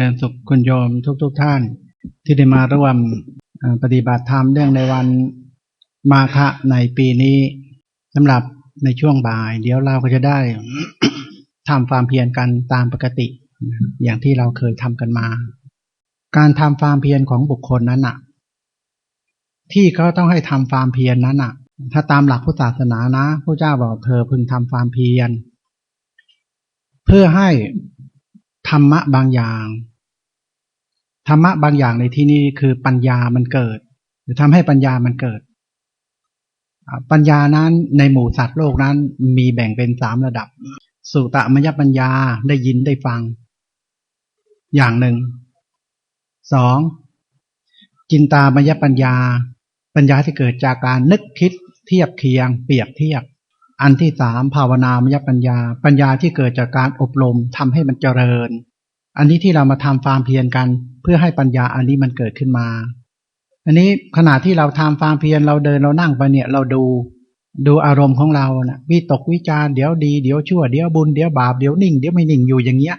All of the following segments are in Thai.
ริญสุขคุณโยมทุกๆทท่าน ที่ได้มาร่วมปฏิบัติธรรมเรื่องในวันมาฆะในปีนี้สำหรับในช่วงบ่าย เดี๋ยวเราก็จะได้ทำความเพียรกันตามปกติ อย่างที่เราเคยทำกันมา การทำความเพียรของบุคคลนั้นน่ะที่เขาต้องให้ทำความเพียรนั้นน่ะถ้าตามหลักพุทธศาสนานะพระเจ้าบอกเธอพึงทำความเพียร เพื่อให้ธรรมะบางอย่าง ธรรมะบางอย่างในที่นี้คือปัญญามันเกิด หรือทำให้ปัญญามันเกิด ปัญญานั้นในหมู่สัตว์โลกนั้นมีแบ่งเป็นสามระดับ สุตมยปัญญาได้ยินได้ฟัง อย่างหนึ่งสองจินตามยปัญญา ปัญญาที่เกิดจากการนึกคิดเทียบเคียง เปรียบเทียบ อันที่สามภาวนามยปัญญา ปัญญาที่เกิดจากการอบรมทำให้มันเจริญ อันนี้ที่เรามาทำความเพียรกัน เพื่อให้ปัญญาอันนี้มันเกิดขึ้นมา อันนี้ขณะที่เราทำความเพียรเราเดินเรานั่งไปเนี่ย เราดูดูอารมณ์ของเรานะวิตกวิจารเดี๋ยวดีเดี๋ยวชั่วเดี๋ยวบุญเดี๋ยวบาปเดี๋ยวนิ่งเดี๋ยวไม่นิ่งอยู่อย่างเงี้ย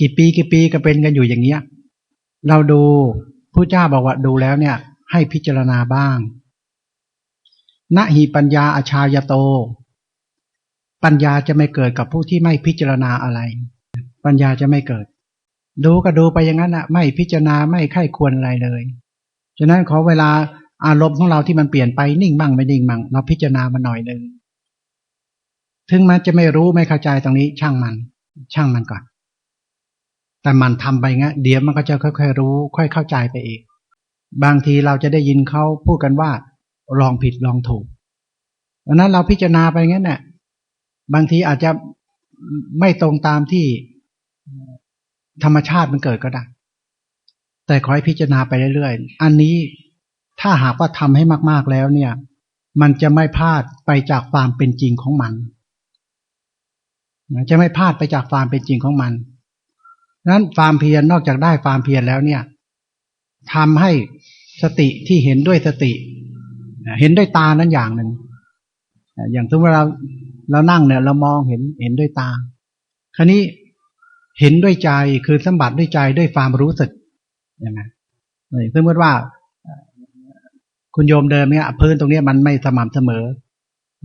กี่ปีกี่ปีก็เป็นกันอยู่อย่างเงี้ย เราดูผู้เจ้าบอกว่าดูแล้วเนี่ย ให้พิจารณาบ้างณหิปัญญาอาชายโต ปัญญาจะไม่เกิดกับผู้ที่ไม่พิจารณาอะไร ปัญญาจะไม่เกิด ดูก็ดูไปอย่างนั้นอะไม่พิจารณาไม่ไข้ควรอะไรเลยฉะนั้นขอเวลาอารมณ์ของเราที่มันเปลี่ยนไปนิ่งบ้างไม่นิ่งบ้างเราพิจารณามันหน่อยหนึ่งถึงมันจะไม่รู้ไม่เข้าใจตรงนี้ ช่างมัน ช่างมันก่อน แต่มันทำไปงั้นเดี๋ยวมันก็จะค่อยๆรู้ ค่อยเข้าใจไปเองบางทีเราจะได้ยินเขาพูดกันว่า ลองผิดลองถูกดังนั้นเราพิจารณาไปงั้นเนี่ยบางทีอาจจะไม่ตรงตามที่ ธรรมชาติมันเกิดก็ได้ แต่ขอให้พิจารณาไปเรื่อยๆ อันนี้ถ้าหากว่าทำให้มากๆแล้วเนี่ย มันจะไม่พลาดไปจากความเป็นจริงของมัน จะไม่พลาดไปจากความเป็นจริงของมันนั้นความเพียรนอกจากได้ความเพียรแล้วเนี่ยทำให้สติที่เห็นด้วยสติ เห็นด้วยตานั้นอย่างหนึ่งอย่างสมมติเราเรานั่งเนี่ย เรามองเห็นเห็นด้วยตา คราวนี้ เห็นด้วยใจคือสัมผัสด้วยใจด้วยความรู้สึกอย่างนั้นสมมติว่า คุณโยมเดิมเนี่ยพื้นตรงนี้มันไม่สม่ำเสมอ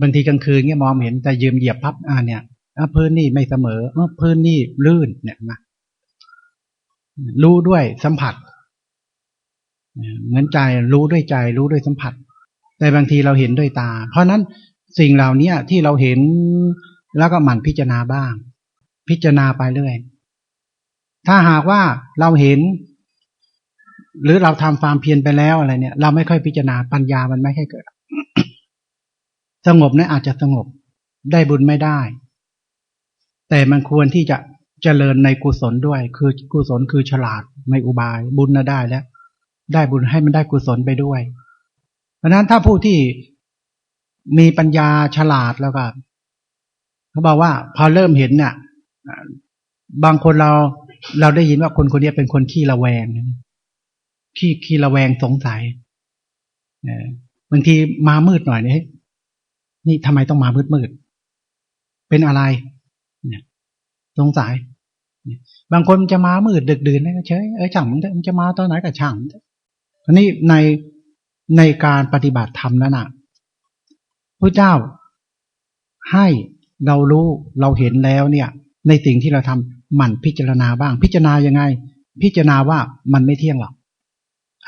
บางทีกลางคืนเนี่ยมองเห็นแต่ยืมเหยียบพับอ่าเนี่ยพื้นนี่ไม่เสมอพื้นนี่ลื่นเนี่ยนะรู้ด้วยสัมผัสเหมือนใจรู้ด้วยใจรู้ด้วยสัมผัส แต่บางทีเราเห็นด้วยตา เพราะนั้นสิ่งเหล่านี้ที่เราเห็นแล้วก็หมั่นพิจารณาบ้าง พิจารณาไปเรื่อย ถ้าหากว่าเราเห็น หรือเราทำความเพียรไปแล้วอะไรเนี่ย เราไม่ค่อยพิจารณาปัญญามันไม่ค่อยเกิด สงบเนี่ยอาจจะสงบได้บุญไม่ได้ แต่มันควรที่จะเจริญในกุศลด้วย คือกุศลคือฉลาดในอุบาย บุญน่ะได้แล้ว ได้บุญให้มันได้กุศลไปด้วย เพราะนั้นถ้าผู้ที่มีปัญญาฉลาดแล้วก็เขาบอกว่า พอเริ่มเห็นเนี่ยบางคนเรา เราได้ยินว่าคนคนนี้เป็นคนขี้ระแวงขี้ขี้ระแวงสงสัยบางทีมามืดหน่อยเนี่ยนี่ทำไมต้องมามืดมืดเป็นอะไรเนี่ยสงสัยบางคนจะมามืดดึกดื่นนี่ก็เฉยเออช่างมันจะมาตอนไหนก็ช่างทีนี้ในในการปฏิบัติธรรมนั้นนะพระเจ้าให้เรารู้เราเห็นแล้วเนี่ย ในสิ่งที่เราทำห มันพิจารณาบ้าง พิจารณายังไง พิจารณาว่ามันไม่เที่ยงหรอก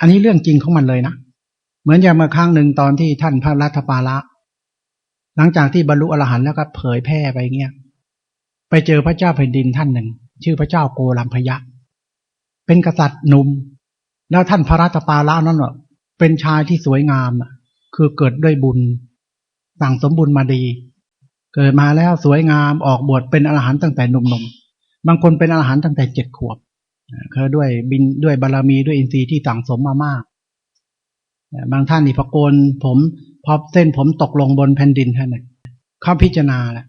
อันนี้เรื่องจริงของมันเลยนะเหมือนอย่างเมื่อครั้งหนึ่งตอนที่ท่านพระรัตปาละ หลังจากที่บรรลุอรหันต์แล้วก็เผยแพร่ไปเงี้ยไปเจอพระเจ้าแผ่นดินท่านหนึ่ง ชื่อพระเจ้าโกลัมพยะเป็นกษัตริย์หนุ่มแล้วท่านพระรัตปาละนั้นเป็นชายที่สวยงามคือเกิดด้วยบุญสั่งสมบุญมาดี เกิดมาแล้วสวยงามออกบวชเป็นอรหันต์ตั้งแต่หนุ่มๆ บางคนเป็นอรหันต์ตั้งแต่เจ็ดขวบคือด้วยบินด้วยบารรมีด้วยอินทรีย์ที่สั่งสมมามาก บางท่านนี่พอโกนผมพอเส้นผมตกลงบนแผ่นดินท่านเนี่ยเขาพิจารณาแหละ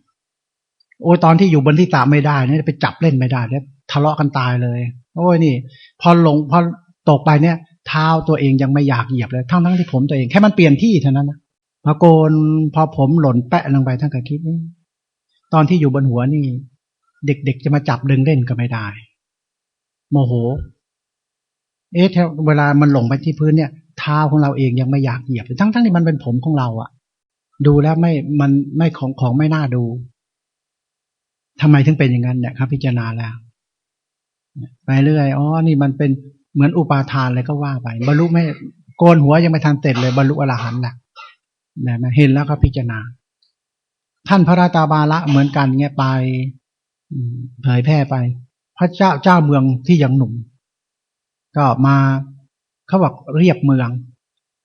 โอ้ยตอนที่อยู่บนที่สามไม่ได้เนี่ยไปจับเล่นไม่ได้เนี่ยทะเลาะกันตายเลย โอ้ยนี่ พอลงพอตกไปเนี่ย เท้าตัวเองยังไม่อยากเหยียบเลยทั้งทั้งที่ผมตัวเองแค่มันเปลี่ยนที่เท่านั้นนะพอโกนพอผมหล่นแปะลงไปท่านก็คิดนี่ตอนที่อยู่บนหัวนี่ เด็กๆจะมาจับดึงเล่นก็ไม่ได้ โมโห เอ๊ะเวลามันหลงไปที่พื้นเนี่ย เท้าของเราเองยังไม่อยากเหยียบทั้งทั้งที่มันเป็นผมของเราอะดูแล้วไม่มันไม่ของของไม่น่าดูทำไมถึงเป็นอย่างนั้นเนี่ยครับ พิจารณาแล้วไปเรื่อยอ๋อนี่มันเป็นเหมือนอุปาทานเลยก็ว่าไปบรรลุไม่โกนหัวยังไม่ทันเสร็จเลยบรรลุอรหันต์ละนะเห็นแล้วก็พิจารณา ท่านพระราตาบาละเหมือนกันเงี้ยไป เผยแพร่ไป พระเจ้าเจ้าเมืองที่ยังหนุ่ม ก็มาเขาบอกเรียบเมือง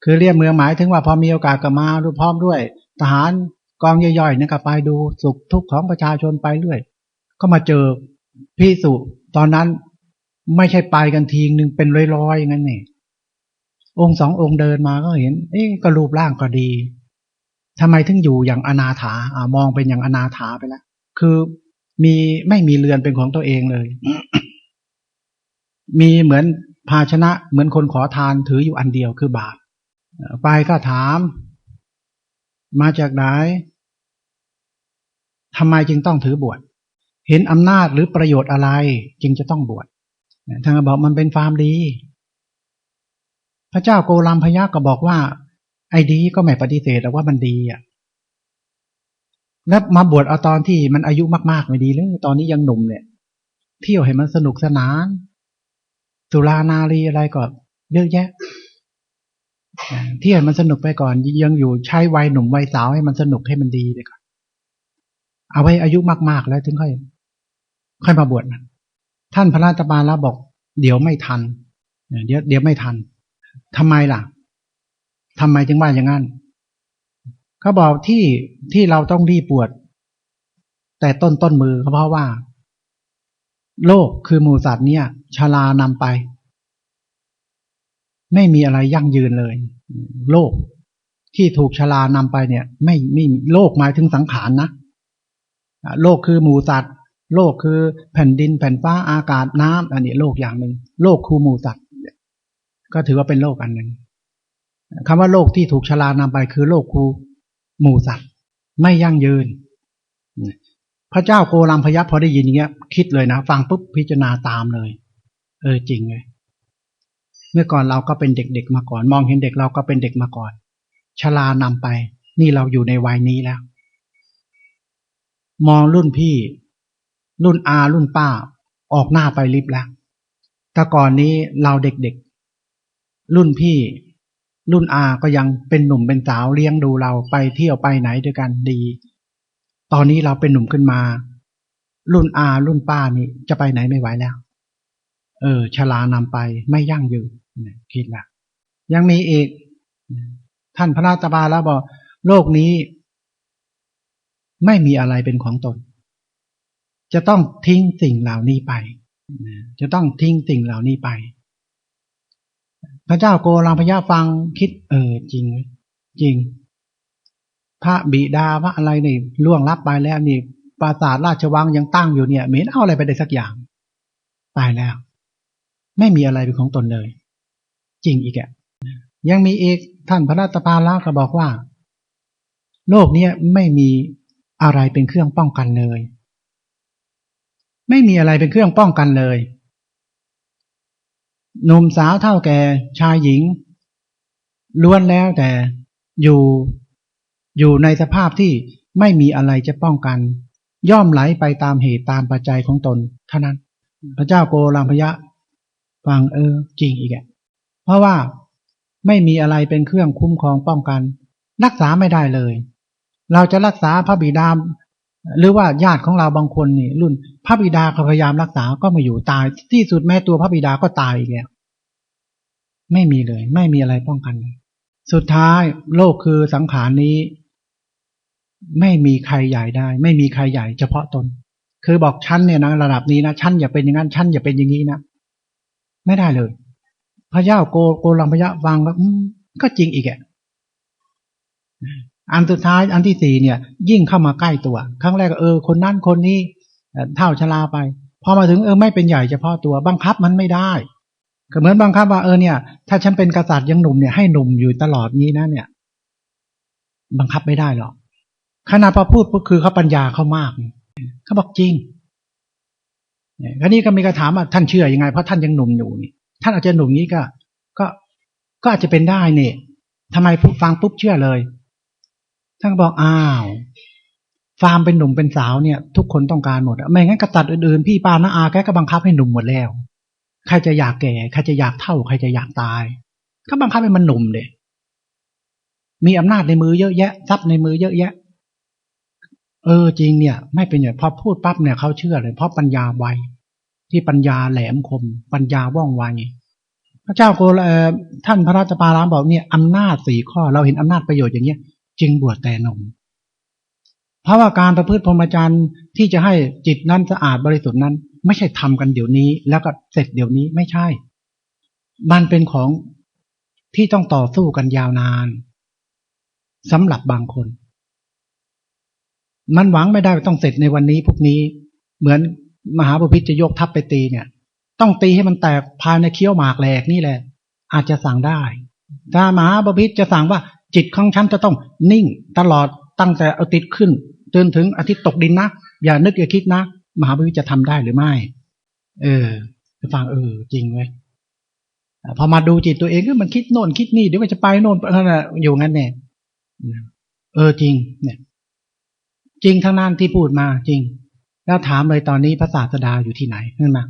คือเรียบเมืองหมายถึงว่าพอมีโอกาสก็มาดูพร้อมด้วย ทหารกองย่อยๆเนี่ยก็ไปดูสุขทุกข์ของประชาชนไปเรื่อย ก็มาเจอพิสุตอนนั้นไม่ใช่ไปกันทีหนึ่งเป็นร้อยๆอย่างนั้นเนี่ยองค์สององค์เดินมาก็เห็น เอ๊ะก็รูปร่างก็ดีทำไมถึงอยู่อย่างอนาถาอ่ามองเป็นอย่างอนาถาไปแล้วคือ มีไม่มีเรือนเป็นของตัวเองเลย มีเหมือนภาชนะ เหมือนคนขอทานถืออยู่อันเดียวคือบาตรไปก็ถาม มาจากไหนทำไมจึงต้องถือบวชเห็นอำนาจหรือประโยชน์อะไร จึงจะต้องบวชท่านก็บอกมันเป็นฟาร์มดี พระเจ้าโกลัมพยักก็บอกว่า ไอ้ดีก็ไม่ปฏิเสธแต่ว่ามันดีอะ แล้วมาบวชเอาตอนที่มันอายุมากๆไม่ดีเลยตอนนี้ยังหนุ่มเนี่ยเที่ยวให้มันสนุกสนานสุรานารีอะไรก็เยอะแยะเที่ยวให้มันสนุกไปก่อน ยังอยู่ใช้วัยหนุ่มวัยสาวให้มันสนุกให้มันดีไปก่อนเอาไว้อายุมากๆแล้วถึงค่อย ค่อยมาบวชนะท่านพระราชบาลแล้วบอก เดี๋ยวไม่ทันเดี๋ยวเดี๋ยวไม่ทันทำไมล่ะทำไมจึงว่าอย่างนั้น เขาบอกที่ที่เราต้องรีบบวชแต่ต้นต้นมือเขาเพราะว่า โลกคือหมูสัตว์เนี่ยชลานำไป ไม่มีอะไรยั่งยืนเลย โลกที่ถูกชลานำไปเนี่ย ไม่ไม่โลกหมายถึงสังขารนะโลกคือหมูสัตว์โลกคือแผ่นดินแผ่นฟ้าอากาศน้ำอันนี้โลกอย่างหนึ่งโลกคือหมูสัตว์ก็ถือว่าเป็นโลกอันหนึ่งคำว่าโลกที่ถูกชลานำไปคือโลกคู หมู่สัตว์ ไม่ยั่งยืน พระเจ้าโกลัมพยัพพอได้ยินอย่างเงี้ย คิดเลยนะ ฟังปุ๊บพิจารณาตามเลย เออจริงเลย เมื่อก่อนเราก็เป็นเด็กๆมาก่อน มองเห็นเด็กเราก็เป็นเด็กมาก่อนชลานำไป นี่เราอยู่ในวัยนี้แล้ว มองรุ่นพี่ รุ่นอารุ่นป้า ออกหน้าไปริบแล้วแต่ก่อนนี้เราเด็กๆรุ่นพี่ รุ่นอาก็ยังเป็นหนุ่มเป็นสาวเลี้ยงดูเราไปเที่ยวไปไหนด้วยกันดี ตอนนี้เราเป็นหนุ่มขึ้นมา รุ่นอารุ่นป้านี่จะไปไหนไม่ไหวแล้ว เออชลานำไปไม่ยั่งยืนคิดละยังมีอีก ท่านพระราชบาลแล้วบอกโลกนี้ ไม่มีอะไรเป็นของตน จะต้องทิ้งสิ่งเหล่านี้ไปจะต้องทิ้งสิ่งเหล่านี้ไป พระเจ้าโกลังพยาฟังคิด เออจริง จริง พระบิดาพระอะไรนี่ล่วงลับไปแล้วนี่ปราสาทราชวังยังตั้งอยู่เนี่ยไม่เห็นเอาอะไรไปได้สักอย่างตายแล้ว ไม่มีอะไรเป็นของตนเลย จริงอีกอะยังมีอีกท่านพระราชปาละก็บอกว่า โลกเนี้ยไม่มีอะไรเป็นเครื่องป้องกันเลย ไม่มีอะไรเป็นเครื่องป้องกันเลย หนุ่มสาวเท่าแก่ชายหญิง ล้วนแล้วแต่อยู่อยู่ในสภาพที่ไม่มีอะไรจะป้องกัน ย่อมไหลไปตามเหตุตามปัจจัยของตนเท่านั้น พระเจ้าโกลังพยะ ฟังเออ จริงอีกแกเพราะว่าไม่มีอะไรเป็นเครื่องคุ้มครองป้องกัน รักษาไม่ได้เลย เราจะรักษาพระบิดา หรือว่าญาติของเราบางคนนี่รุ่นพระบิดาพยายามรักษาก็มาอยู่ตาย ที่สุดแม้ตัวพระบิดาก็ตายอีกแล้วไม่มีเลย ไม่มีอะไรป้องกัน สุดท้ายโลกคือสังขารนี้ ไม่มีใครใหญ่ได้ ไม่มีใครใหญ่เฉพาะตน คือบอกชั้นเนี่ยนะระดับนี้นะชั้นอย่าเป็นอย่างนั้นชั้นอย่าเป็นอย่างนี้นะไม่ได้เลย พระเจ้าโกโกลังพระยะฟังก็ก็จริงอีกแก อันสุดท้ายอันที่สี่เนี่ย ยิ่งเข้ามาใกล้ตัว ครั้งแรกเออ คนนั้นคนนี้เท่าชราไป พอมาถึงเออไม่เป็นใหญ่เฉพาะตัวบังคับมันไม่ได้ก็เหมือนบังคับว่าเออเนี่ย ถ้าฉันเป็นกษัตริย์ยังหนุ่มเนี่ยให้หนุ่มอยู่ตลอดงี้นะเนี่ย บังคับไม่ได้หรอกขณะพอพูดก็คือเขาปัญญาเขามากเขาบอกจริงนี่คราวนี้ก็มีคำถามว่าท่านเชื่อยังไงเพราะท่านยังหนุ่มอยู่นี่ท่านอาจจะหนุ่มนี้ก็ ก็ก็อาจจะเป็นได้เนี่ยทำไมผู้ฟังปุ๊บเชื่อเลย ท่านก็บอกอ้าวฟาร์มเป็นหนุ่มเป็นสาวเนี่ย ทุกคนต้องการหมดไม่งั้นกษัตริย์อื่นๆพี่ปาน้าอาแกก็บังคับให้หนุ่มหมดแล้ว ใครจะอยากแก่ใครจะอยากเท่า ใครจะอยากตาย ก็บังคับให้มันหนุ่มเลยมีอำนาจในมือเยอะแยะทรัพย์ในมือเยอะแยะ เออจริงเนี่ย ไม่เป็นอย่างพอพูดปั๊บเนี่ยเขาเชื่อเลยเพราะปัญญาไวที่ปัญญาแหลมคม ปัญญาว่องไวพระเจ้าโกลท่านพระราชปารามบอกเนี่ยอำนาจสี่ข้อเราเห็นอำนาจประโยชน์อย่างเงี้ย จึงบวชแต่นม เพราะว่าการประพฤติพรหมจรรย์ที่จะให้จิตนั้นสะอาดบริสุทธิ์นั้น ไม่ใช่ทำกันเดี๋ยวนี้ แล้วก็เสร็จเดี๋ยวนี้ไม่ใช่ มันเป็นของที่ต้องต่อสู้กันยาวนานสำหรับบางคน มันหวังไม่ได้ต้องเสร็จในวันนี้พวกนี้ เหมือนมหาบุพิตจะยกทัพไปตีเนี่ย ต้องตีให้มันแตกภายในเคี้ยวหมากแหลกนี่แหละ อาจจะสั่งได้ถ้ามหาบุพิตจะสั่งว่า จิตของฉันจะต้องนิ่งตลอดตั้งแต่อาทิตย์ขึ้นจนถึงอาทิตย์ตกดินนะ อย่านึกอย่าคิดนะ มหาบุพิจะทำได้หรือไม่ เออฟังเออ จริงเว้ยพอมาดูจิตตัวเองก็มันคิดโน่นคิดนี่เดี๋ยวมันจะไปโน่นอยู่งั้นเนี่ยเออจริง เนี่ย จริงทั้งนั้นที่พูดมาจริง แล้วถามเลยตอนนี้พระศาสดาอยู่ที่ไหนนั่นมา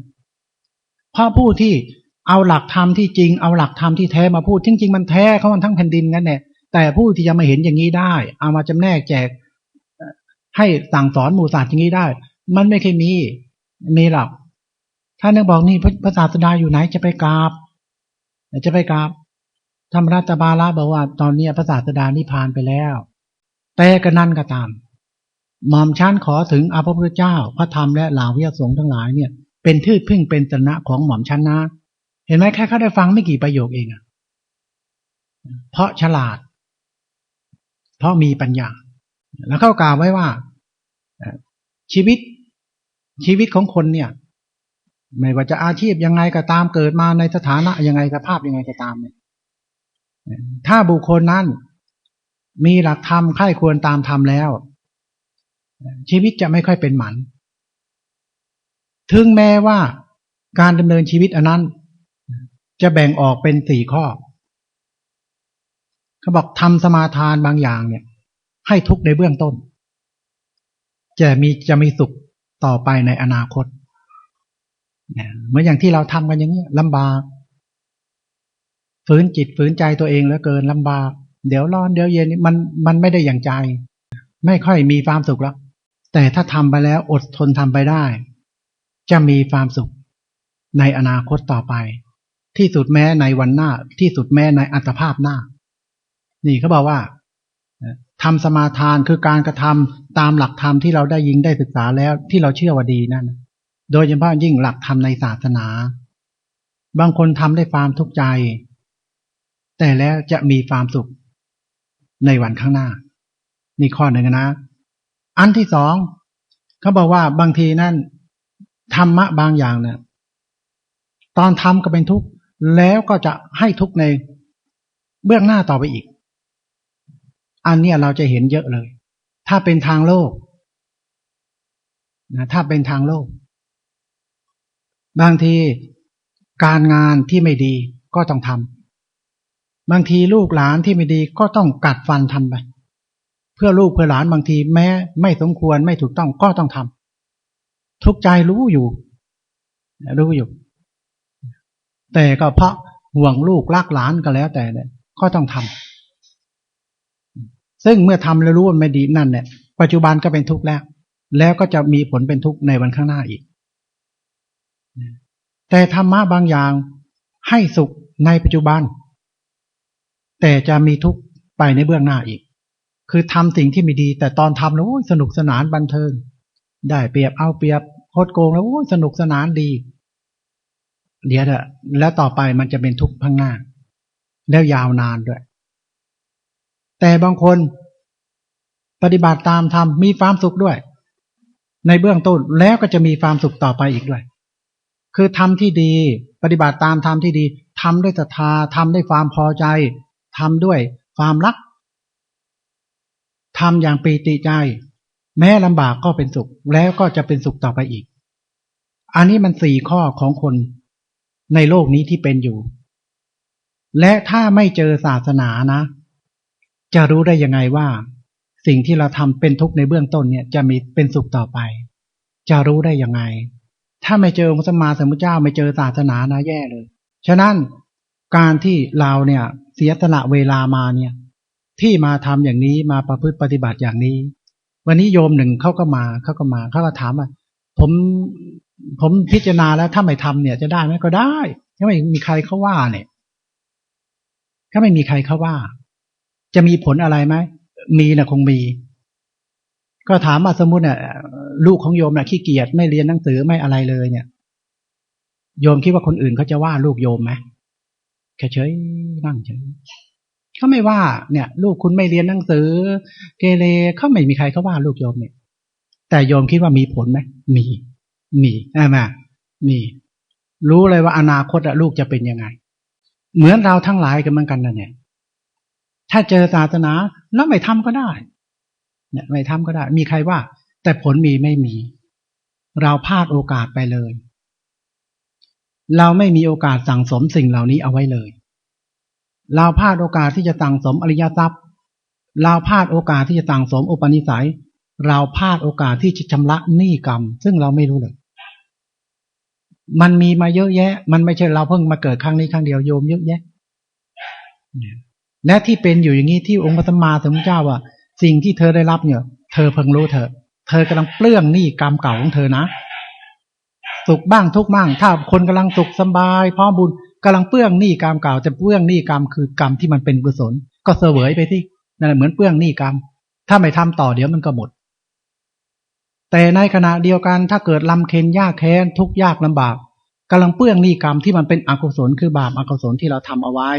เพราะผู้ที่เอาหลักธรรมที่จริงเอาหลักธรรมที่แท้มาพูดจริงๆมันแท้เขามันทั้งแผ่นดินงั้นเนี่ย แต่ผู้ที่จะมาเห็นอย่างนี้ได้ เอามาจำแนกแจก ให้สั่งสอนหมู่สัตว์อย่างนี้ได้ มันไม่เคยมีมีหรอกท่านนึกบอกนี่พระศาสดาอยู่ไหนจะไปกราบจะไปกราบธรรมรัตบาลาบอกว่าตอนนี้พระศาสดานิพพานไปแล้ว แต่ก็นั่นก็ตามหม่อมชั้นขอถึงอาพระพุทธเจ้า พระธรรมและเหล่าวิยสงฆ์ทั้งหลายเนี่ย เป็นทื่อพึ่งเป็นตนะของหม่อมชั้นนะ เห็นไหมแค่เขาได้ฟังไม่กี่ประโยคเองอะเพราะฉลาด เพราะมีปัญญา แล้วเขากล่าวไว้ว่าชีวิตชีวิตของคนเนี่ย ไม่ว่าจะอาชีพยังไงก็ตามเกิดมาในสถานะยังไงสภาพยังไงก็ตามเนี่ยถ้าบุคคลนั้นมีหลักธรรมค่ายควรตามธรรมแล้ว ชีวิตจะไม่ค่อยเป็นหมัน ถึงแม้ว่าการดำเนินชีวิตอันนั้น จะแบ่งออกเป็นสี่ข้อ เขาบอกทำสมาทานบางอย่างเนี่ย ให้ทุกในเบื้องต้น จะมีจะมีสุขต่อไปในอนาคตเหมือนอย่างที่เราทำกันอย่างนี้ลำบากฝืนจิตฝืนใจตัวเองเหลือเกินลำบาก เดี๋ยวร้อนเดี๋ยวเย็นมันมันไม่ได้อย่างใจ ไม่ค่อยมีความสุขแล้ว แต่ถ้าทำไปแล้วอดทนทำไปได้ จะมีความสุขในอนาคตต่อไป ที่สุดแม้ในวันหน้าที่สุดแม้ในอัตภาพหน้า นี่เขาบอกว่าทำสมาทานคือการกระทำตามหลักธรรมที่เราได้ยิงได้ศึกษาแล้วที่เราเชื่อว่าดีนั่น โดยเฉพาะยิ่งหลักธรรมในศาสนา บางคนทำได้ความทุกข์ใจ แต่แล้วจะมีความสุขในวันข้างหน้า นี่ข้อหนึ่งนะ อันที่สองเขาบอกว่าบางทีนั่นธรรมะบางอย่างเนี่ยตอนทำก็เป็นทุกข์แล้วก็จะให้ทุกข์ในเบื้องหน้าต่อไปอีก อันนี้เราจะเห็นเยอะเลย ถ้าเป็นทางโลกนะถ้าเป็นทางโลก บางทีการงานที่ไม่ดีก็ต้องทำบางทีลูกหลานที่ไม่ดีก็ต้องกัดฟันทำไปเพื่อลูกเพื่อหลานบางทีแม้ไม่สมควรไม่ถูกต้องก็ต้องทำทุกใจรู้อยู่ รู้อยู่ แต่ก็เพราะห่วงลูกรักหลานก็แล้วแต่เนี่ยก็ต้องทำ ซึ่งเมื่อทำแล้วรู้ว่าไม่ดีนั่นเนี่ยปัจจุบันก็เป็นทุกข์แล้ว แล้วก็จะมีผลเป็นทุกข์ในวันข้างหน้าอีก แต่ธรรมะบางอย่างให้สุขในปัจจุบัน แต่จะมีทุกข์ไปในเบื้องหน้าอีก คือทำสิ่งที่ไม่ดี แต่ตอนทำแล้วสนุกสนานบันเทิง ได้เปรียบเอาเปรียบโคดโกงแล้วสนุกสนานดี เดี๋ยวเถอะแล้วต่อไปมันจะเป็นทุกข์พังหน้า แล้วยาวนานด้วย แต่บางคนปฏิบัติตามทำมีความสุขด้วย ในเบื้องต้นแล้วก็จะมีความสุขต่อไปอีกด้วย คือทำที่ดี ปฏิบัติตามทำที่ดีทำด้วยศรัทธาทำด้วยความพอใจทำด้วยความรักทำอย่างปีติใจ แม้ลำบากก็เป็นสุข แล้วก็จะเป็นสุขต่อไปอีก อันนี้มันสี่ข้อของคนในโลกนี้ที่เป็นอยู่ และถ้าไม่เจอศาสนานะ จะรู้ได้ยังไงว่า สิ่งที่เราทำเป็นทุกข์ในเบื้องต้นเนี่ยจะมีเป็นสุขต่อไป จะรู้ได้ยังไง ถ้าไม่เจอองค์สมมาสมุทเจ้าไม่เจอศาสนานะแย่เลย ฉะนั้นการที่เราเนี่ย เสียสละเวลามาเนี่ย ที่มาทำอย่างนี้มาประพฤติปฏิบัติอย่างนี้ วันนี้โยมหนึ่งเขาก็มาเขาก็มาเขาก็ถามว่าผมผมพิจารณาแล้วถ้าไม่ทำเนี่ย จะได้ไหมก็ได้ถ้าไม่มีใครเขาว่าเนี่ย ถ้าไม่มีใครเขาว่า จะมีผลอะไรไหมมีนะคงมี ก็ถามมาสมมติเนี่ยลูกของโยมน่ะขี้เกียจไม่เรียนหนังสือไม่อะไรเลยเนี่ย โยมคิดว่าคนอื่นเขาจะว่าลูกโยมไหมแค่เฉยนั่งเฉยเขาไม่ว่า เนี่ย ลูกคุณไม่เรียนหนังสือ เกเรเขาไม่มีใครเขาว่าลูกโยมเนี่ย แต่โยมคิดว่ามีผลไหมมี มีใช่ไหมมี รู้เลยว่าอนาคตลูกจะเป็นยังไง เหมือนเราทั้งหลายกันเหมือนกันนะเนี่ย ถ้าเจอศาสนาแล้วไม่ทำก็ได้เนี่ยไม่ทำก็ได้ มีใครว่า แต่ผลมีไม่มี เราพลาดโอกาสไปเลย เราไม่มีโอกาสสั่งสมสิ่งเหล่านี้เอาไว้เลย เราพลาดโอกาสที่จะสั่งสมอริยทรัพย์ เราพลาดโอกาสที่จะสั่งสมอุปนิสัย เราพลาดโอกาสที่จะชำระหนี้กรรม ซึ่งเราไม่รู้เลยมันมีมาเยอะแยะ มันไม่ใช่เราเพิ่งมาเกิดครั้งนี้ครั้งเดียวโยมเยอะแยะ และที่เป็นอยู่อย่างนี้ที่องค์พระสัมมาสัมพุทธเจ้าว่า สิ่งที่เธอได้รับเนี่ย เธอเพิ่งรู้เธอ เธอกำลังเปลื้องหนี้กรรมเก่าของเธอนะ สุขบ้างทุกบ้าง ถ้าคนกำลังสุขสบายพร้อมบุญกำลังเปลื้องหนี้กรรมเก่าจะเปลื้องหนี้กรรมคือกรรมที่มันเป็นกุศล ก็เสวยไปที่นั่นแหละเหมือนเปลื้องหนี้กรรม ถ้าไม่ทำต่อเดี๋ยวมันก็หมด แต่ในขณะเดียวกันถ้าเกิดลำเค็นยากแค้นทุกยากลำบากกำลังเปลื้องหนี้กรรมที่มันเป็นอกุศลคือบาปอกุศลที่เราทำเอาไว้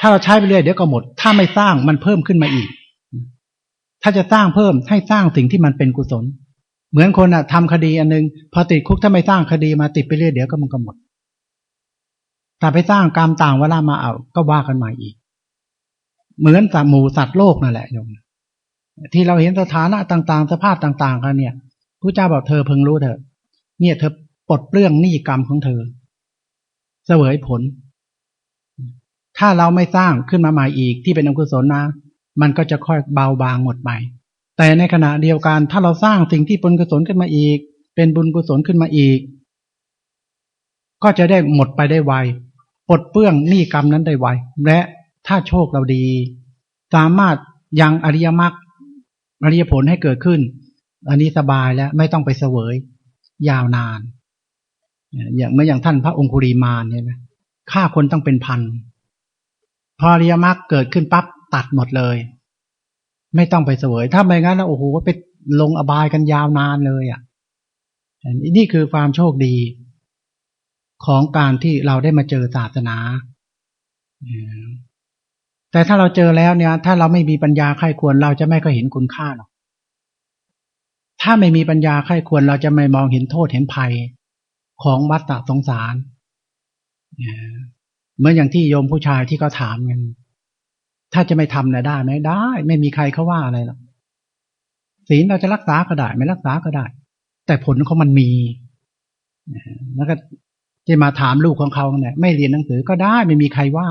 ถ้าเราใช้ไปเรื่อยเดี๋ยวก็หมด ถ้าไม่สร้างมันเพิ่มขึ้นมาอีก ถ้าจะสร้างเพิ่มให้สร้างสิ่งที่มันเป็นกุศล เหมือนคนอะทำคดีอันนึง พอติดคุกถ้าไม่สร้างคดีมาติดไปเรื่อยเดี๋ยวก็มันก็หมดถ้าไปสร้างกรรมต่างเวลามาเอาก็ว่ากันมาอีก เหมือนสัตว์หมูสัตว์โลกนั่นแหละโยมที่เราเห็นสถานะต่างๆ สภาพต่าง ๆ กันเนี่ยพระเจ้าบอกเธอเพิ่งรู้เถอะ เนี่ยเธอปลดเปลื้องหนี้กรรมของเธอ เสวยผล ถ้าเราไม่สร้างขึ้นมาใหม่อีกที่เป็นอกุศลนะมันก็จะค่อยเบาบางหมดไป แต่ในขณะเดียวกันถ้าเราสร้างสิ่งที่เป็นกุศลขึ้นมาอีก เป็นบุญกุศลขึ้นมาอีก ก็จะได้หมดไปได้ไวปลดเปลื้องหนี้กรรมนั้นได้ไวและถ้าโชคเราดี สามารถยังอริยมรรคอริยผลให้เกิดขึ้น อันนี้สบายแล้วไม่ต้องไปเสวย ยาวนาน อย่างเมื่ออย่างท่านพระองคุรีมานเนี่ยนะฆ่าคนต้องเป็นพัน พออริยมรรคเกิดขึ้นปั๊บตัดหมดเลย ไม่ต้องไปเสวย ถ้าไม่งั้นแล้วโอ้โหไปลงอบายกันยาวนานเลยอะนี่คือความโชคดี ของการที่เราได้มาเจอศาสนาแต่ถ้าเราเจอแล้วเนี่ย ถ้าเราไม่มีปัญญาไข้ควรเราจะไม่ก็เห็นคุณค่าหรอกถ้าไม่มีปัญญาไข้ควรเราจะไม่มองเห็นโทษเห็นภัยของวัฏฏะสงสาร เหมือนอย่างที่โยมผู้ชายที่เขาถามกันถ้าจะไม่ทำนะได้ไหมได้ ไม่มีใครเขาว่าอะไรหรอกศีลเราจะรักษาก็ได้ ไม่รักษาก็ได้ แต่ผลของมันมีแล้วก็จะมาถามลูกของเขาเนี่ย ไม่เรียนหนังสือก็ได้ไม่มีใครว่า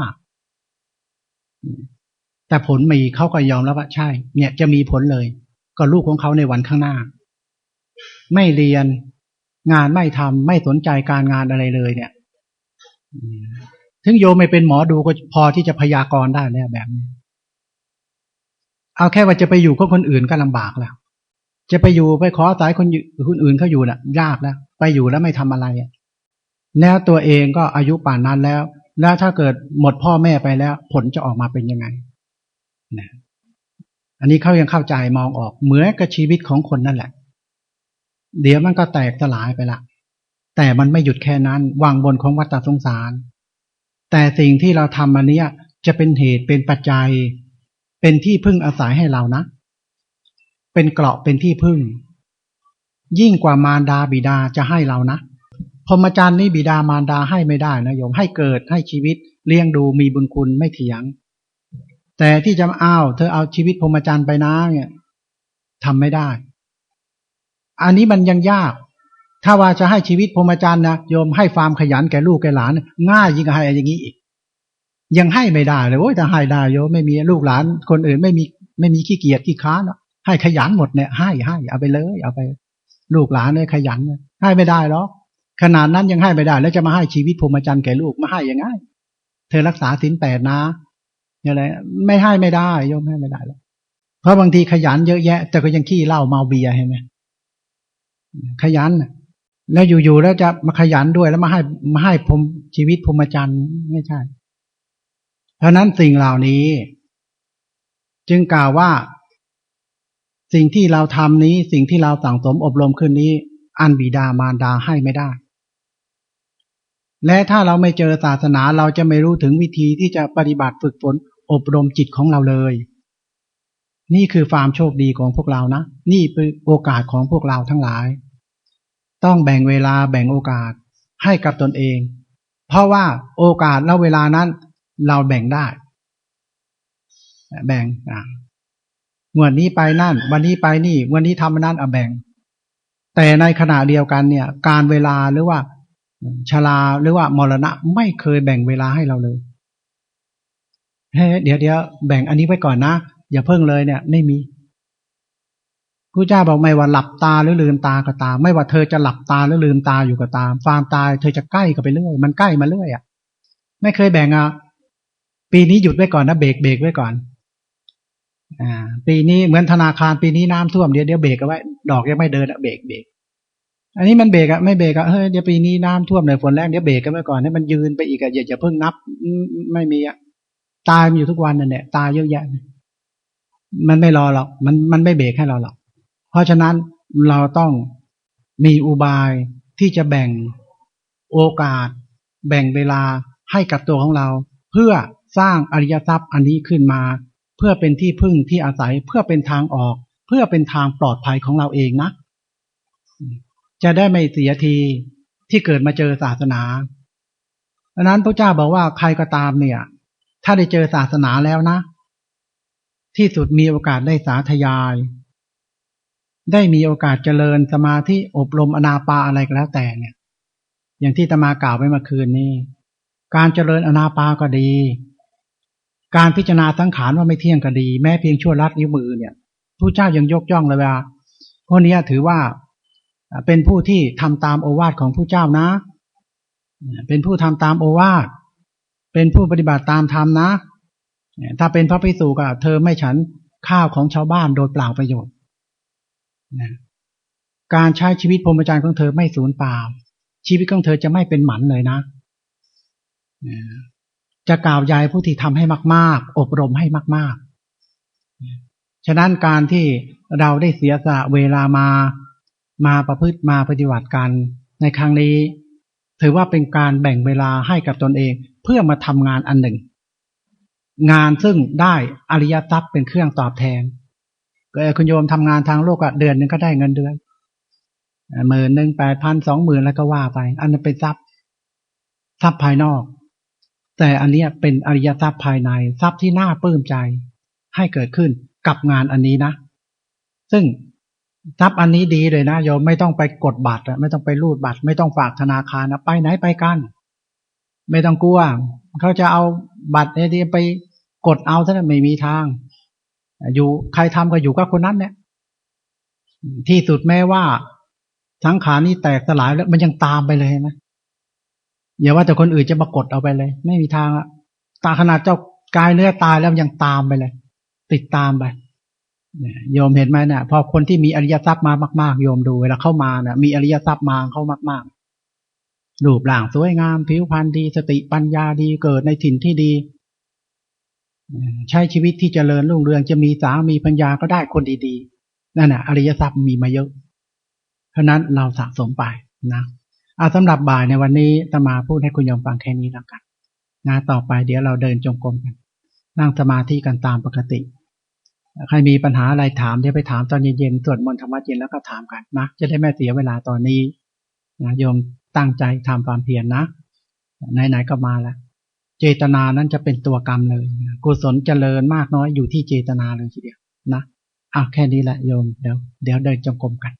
แต่ผลมีเขาก็ยอมแล้วว่าใช่ เนี่ยจะมีผลเลย ก็ลูกของเขาในวันข้างหน้า ไม่เรียนงานไม่ทำไม่สนใจการงานอะไรเลย เนี่ย ถึงโยมไม่เป็นหมอดูก็พอที่จะพยากรณ์ได้แล้วแบบนี้ เอาแค่ว่าจะไปอยู่กับคนอื่นก็ลำบากแล้ว จะไปอยู่ไปขอสายคนคนอื่นเขาอยู่น่ะ ยากแล้ว ไปอยู่แล้วไม่ทำอะไรแล้วตัวเองก็อายุป่านนั้นแล้ว แล้วถ้าเกิดหมดพ่อแม่ไปแล้ว ผลจะออกมาเป็นยังไงนะอันนี้เขายังเข้าใจมองออก เหมือนกับชีวิตของคนนั่นแหละ เดี๋ยวมันก็แตกสลายไปละแต่มันไม่หยุดแค่นั้นวางบนของวัฏสงสาร แต่สิ่งที่เราทำอันนี้จะเป็นเหตุเป็นปัจจัย เป็นที่พึ่งอาศัยให้เรานะ เป็นเกราะเป็นที่พึ่ง ยิ่งกว่ามารดาบิดาจะให้เรานะพรหมจรรย์นี่บิดามารดาให้ไม่ได้นะโยมให้เกิดให้ชีวิตเลี้ยงดูมีบุญคุณไม่เถียง แต่ที่จะอ้าวเธอเอาชีวิตพรหมจรรย์ไปนะเนี่ยทำไม่ได้ อันนี้มันยังยาก ถ้าว่าจะให้ชีวิตพรหมจรรย์นะโยมให้ความขยันแก่ลูกแก่หลาน ง่ายยิ่งให้อย่างนี้อีก ยังให้ไม่ได้เลยโอ้ยถ้าให้ได้โยมไม่มีลูกหลาน คนอื่นไม่มีไม่มีขี้เกียจขี้ค้านให้ขยันหมดเนี่ยให้ให้เอาไปเลยเอาไป ลูกหลานเนี่ยขยันให้ไม่ได้หรอกขนาดนั้นยังให้ไม่ได้ แล้วจะมาให้ชีวิตพรหมจรรย์แก่ลูกมาให้ยังไงเธอรักษาศีลแปดนะอะไรไม่ให้ไม่ได้โยมให้ไม่ได้หรอกเพราะบางทีขยันเยอะแยะ แต่ก็ยังขี้เหล้าเมาเบียร์เห็นไหมขยัน แล้วอยู่ๆแล้วจะมาขยันด้วยแล้วมาให้มาให้ผมชีวิตพรมจรรย์ไม่ใช่ เพราะนั้นสิ่งเหล่านี้ จึงกล่าวว่า สิ่งที่เราทำนี้ สิ่งที่เราสั่งสมอบรมขึ้นนี้ อันบิดามารดาให้ไม่ได้ และถ้าเราไม่เจอศาสนาเราจะไม่รู้ถึงวิธีที่จะปฏิบัติฝึกฝนอบรมจิตของเราเลย นี่คือความโชคดีของพวกเรานะ นี่เป็นโอกาสของพวกเราทั้งหลาย ต้องแบ่งเวลาแบ่งโอกาสให้กับตนเอง เพราะว่าโอกาสและเวลานั้นเราแบ่งได้ แบ่งอะวันนี้ไปนั่น วันนี้ไปนี่ วันนี้ทำนั่นอะแบ่ง แต่ในขณะเดียวกันเนี่ย การเวลาหรือว่าชราหรือว่ามรณะไม่เคยแบ่งเวลาให้เราเลยเฮ้เดี๋ยวเดี๋ยวแบ่งอันนี้ไว้ก่อนนะ อย่าเพิ่งเลยเนี่ย ไม่มี พระเจ้าบอกไม่ว่าหลับตาหรือลืมตาก็ตาม ไม่ว่าเธอจะหลับตาหรือลืมตาอยู่ก็ตามความตายเธอจะใกล้กับไปเรื่อย มันใกล้มาเรื่อยอะ ไม่เคยแบ่งอะปีนี้หยุดไว้ก่อนนะเบรกเบรกไว้ก่อน อ่า ปีนี้เหมือนธนาคารปีนี้น้ำท่วมเดี๋ยวเดี๋ยวเบรกเอาไว้ ดอกยังไม่เดินอะเบรกเบรกอันนี้มันเบรกอะไม่เบรกอะเฮ้ยเดี๋ยวปีนี้น้ำท่วมเลยฝนแรงเดี๋ยวเบรกกันไว้ก่อนให้มันยืนไปอีกอะอย่าอย่าเพิ่งนับไม่มีอะตายมันอยู่ทุกวันนั่นแหละตายเยอะแยะ มันไม่รอหรอกมันมันไม่เบรกให้เราหรอก เพราะฉะนั้นเราต้องมีอุบายที่จะแบ่งโอกาส แบ่งเวลาให้กับตัวของเรา เพื่อสร้างอริยทรัพย์อันนี้ขึ้นมา เพื่อเป็นที่พึ่งที่อาศัยเพื่อเป็นทางออก เพื่อเป็นทางปลอดภัยของเราเองนะ จะได้ไม่เสียทีที่เกิดมาเจอศาสนาดังนั้นพระเจ้าบอกว่าใครก็ตามเนี่ย ถ้าได้เจอศาสนาแล้วนะ ที่สุดมีโอกาสได้สาธยาย ได้มีโอกาสเจริญสมาธิอบรมอนาปาอะไรก็แล้วแต่เนี่ย อย่างที่ตมากล่าวไว้เมื่อคืนนี้ การเจริญอนาปาก็ดี การพิจารณาสังขารว่าไม่เที่ยงก็ดี แม้เพียงชั่วลัดนิ้วมือเนี่ยผู้เจ้ายังยกย่องเลยว่าพวกนี้ถือว่าเป็นผู้ที่ทำตามโอวาทของผู้เจ้านะ เป็นผู้ทำตามโอวาท เป็นผู้ปฏิบัติตามธรรมนะ ถ้าเป็นพระภิกษุก็เธอไม่ฉันข้าวของชาวบ้านโดยเปล่าประโยชน์ การใช้ชีวิตพรหมจรรย์ของเธอไม่สูญเปล่า ชีวิตของเธอจะไม่เป็นหมันเลยนะจะกล่าวยายผู้ที่ทำให้มาก ๆ อบรมให้มาก ๆ ฉะนั้นการที่เราได้เสียสละเวลามา มาประพฤติมาปฏิบัติกันในครั้งนี้ ถือว่าเป็นการแบ่งเวลาให้กับตนเองเพื่อมาทำงานอันหนึ่ง งานซึ่งได้อริยทรัพย์เป็นเครื่องตอบแทน คุณโยมทำงานทางโลกอะเดือนนึงก็ได้เงินเดือนหมื่นหนึ่งแปดพันสองหมื่นแล้วก็ว่าไป อันนั้นเป็นทรัพย์ทรัพย์ภายนอก แต่อันนี้เป็นอริยทรัพย์ภายใน ทรัพย์ที่น่าปลื้มใจ ให้เกิดขึ้นกับงานอันนี้นะ ซึ่งทรัพย์อันนี้ดีเลยนะโยมไม่ต้องไปกดบัตรไม่ต้องไปรูดบัตร ไม่ต้องฝากธนาคารนะไปไหนไปกัน ไม่ต้องกลัวเขาจะเอาบัตรเนี่ยไปกดเอาท่านไม่มีทาง อยู่ใครทำก็อยู่กับคนนั้นเนี่ยที่สุดแม้ว่าสังขารนี้แตกสลายแล้วมันยังตามไปเลยนะอย่าว่าแต่คนอื่นจะมากดเอาไปเลย ไม่มีทางอะตาขนาดเจ้ากายเนื้อตายแล้วยังตามไปเลย ติดตามไปโยมเห็นไหมเนี่ยพอคนที่มีอริยทรัพย์มามากๆโยมดูเวลาเข้ามาเนี่ยมีอริยทรัพย์มาเข้ามากๆรูปร่างสวยงาม ผิวพรรณดี สติปัญญาดีเกิดในถิ่นที่ดี ใช้ชีวิตที่เจริญรุ่งเรืองจะมีสามีปัญญาก็ได้คนดีๆนั่นแหะอริยทรัพย์มีมาเยอะเพราะนั้นเราสะสมไปนะเอาสำหรับบ่ายในวันนี้ตมาพูดให้คุณยมฟังแค่นี้แล้วกันนะต่อไปเดี๋ยวเราเดินจงกรมกัน นั่งสมาธิกันตามปกติ ใครมีปัญหาอะไรถามเดี๋ยวไปถามตอนเย็นๆสวดมนต์ธรรมะเย็นแล้วก็ถามกันนะจะได้ไม่เสียเวลาตอนนี้นะโยมตั้งใจทำความเพียรนนะไหนๆก็มาแล้ว เจตนานั้นจะเป็นตัวกรรมเลยกุศลเจริญมากน้อยอยู่ที่เจตนาเลยทีเดียวนะอะแค่นี้แหละโยมเดี๋ยวเดี๋ยวเดินจงกรมกัน